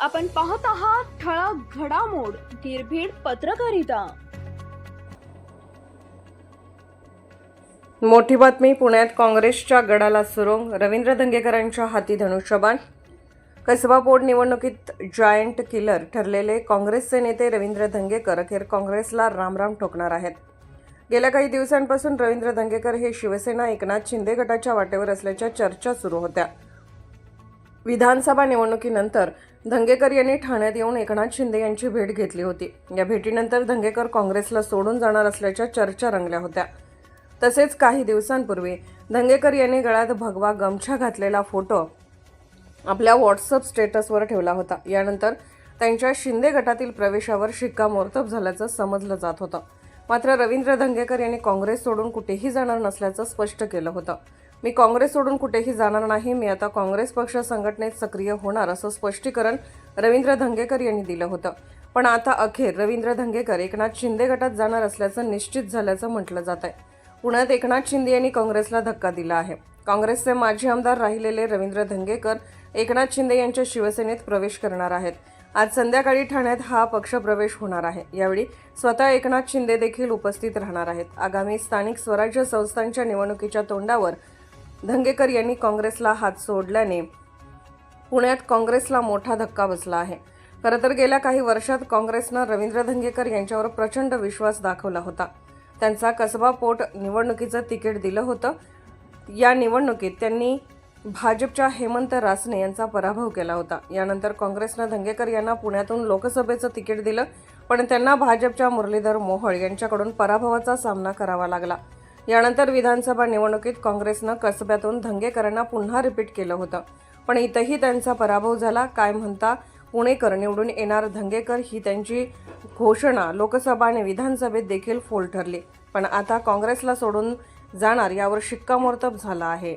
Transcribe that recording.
आपण पाहत आहात ठळक घडामोड निर्भीड पत्रकारिता. मोठी बातमी पुण्यात काँग्रेसच्या गडाला सुरुंग रवींद्र धंगेकरांच्या हाती धनुष्यबाण. कसबा पोटनिवडणुकीत जायंट किलर ठरलेले काँग्रेसचे नेते रवींद्र धंगेकर अखेर काँग्रेसला रामराम ठोकणार आहेत. गेल्या काही दिवसांपासून रवींद्र धंगेकर हे शिवसेना एकनाथ शिंदे गटाच्या वाटेवर असल्याच्या चर्चा सुरू होत्या. विधानसभा निवडणुकीनंतर धंगेकर यांनी ठाण्यात येऊन एकनाथ शिंदे यांची भेट घेतली होती. या भेटीनंतर धंगेकर काँग्रेसला सोडून जाणार असल्याच्या चर्चा रंगल्या होत्या. तसेच काही दिवसांपूर्वी धंगेकर यांनी गळ्यात भगवा गमछा घातलेला फोटो आपल्या व्हॉट्सअप स्टेटसवर ठेवला होता. यानंतर त्यांच्या शिंदे गटातील प्रवेशावर शिक्कामोर्तब झाल्याचं समजलं जात होतं. मात्र रवींद्र धंगेकर यांनी काँग्रेस सोडून कुठेही जाणार नसल्याचं स्पष्ट केलं होतं. मी काँग्रेस सोडून कुठेही जाणार नाही. मी आता काँग्रेस पक्ष संघटनेत सक्रिय होणार असं स्पष्टीकरण रवींद्र धंगेकर यांनी दिलं होतं. पण आता अखेर रवींद्र धंगेकर एकनाथ शिंदे गटात जाणार असल्याचं निश्चित झाल्याचं म्हटलं जात आहे. पुण्यात एकनाथ शिंदे यांनी काँग्रेसला धक्का दिला आहे. काँग्रेसचे माजी आमदार राहिलेले रवींद्र धंगेकर एकनाथ शिंदे यांच्या शिवसेनेत प्रवेश करणार आहेत. आज संध्याकाळी ठाण्यात हा पक्षप्रवेश होणार आहे. यावेळी स्वतः एकनाथ शिंदे देखील उपस्थित राहणार आहेत. आगामी स्थानिक स्वराज्य संस्थांच्या निवडणुकीच्या तोंडावर धंगेकर यांनी काँग्रेसला हात सोडल्याने पुण्यात काँग्रेसला मोठा धक्का बसला आहे. खरं तर गेल्या काही वर्षात काँग्रेसनं रवींद्र धंगेकर यांच्यावर प्रचंड विश्वास दाखवला होता. त्यांचा कसबा पोट निवडणुकीचं तिकीट दिलं होतं. या निवडणुकीत त्यांनी भाजपच्या हेमंत रासने यांचा पराभव केला होता. यानंतर काँग्रेसनं धंगेकर यांना पुण्यातून लोकसभेचं तिकीट दिलं पण त्यांना भाजपच्या मुरलीधर मोहोळ यांच्याकडून पराभवाचा सामना करावा लागला. यानंतर विधानसभा निवडणुकीत काँग्रेसनं कसब्यातून धंगेकरांना पुन्हा रिपीट केलं होतं. पण इथंही त्यांचा पराभव झाला. काय म्हणता पुणेकर निवडून येणार धंगेकर ही त्यांची घोषणा लोकसभा आणि विधानसभेत देखील फोल ठरली. पण आता काँग्रेसला सोडून जाणार यावर शिक्कामोर्तब झाला आहे.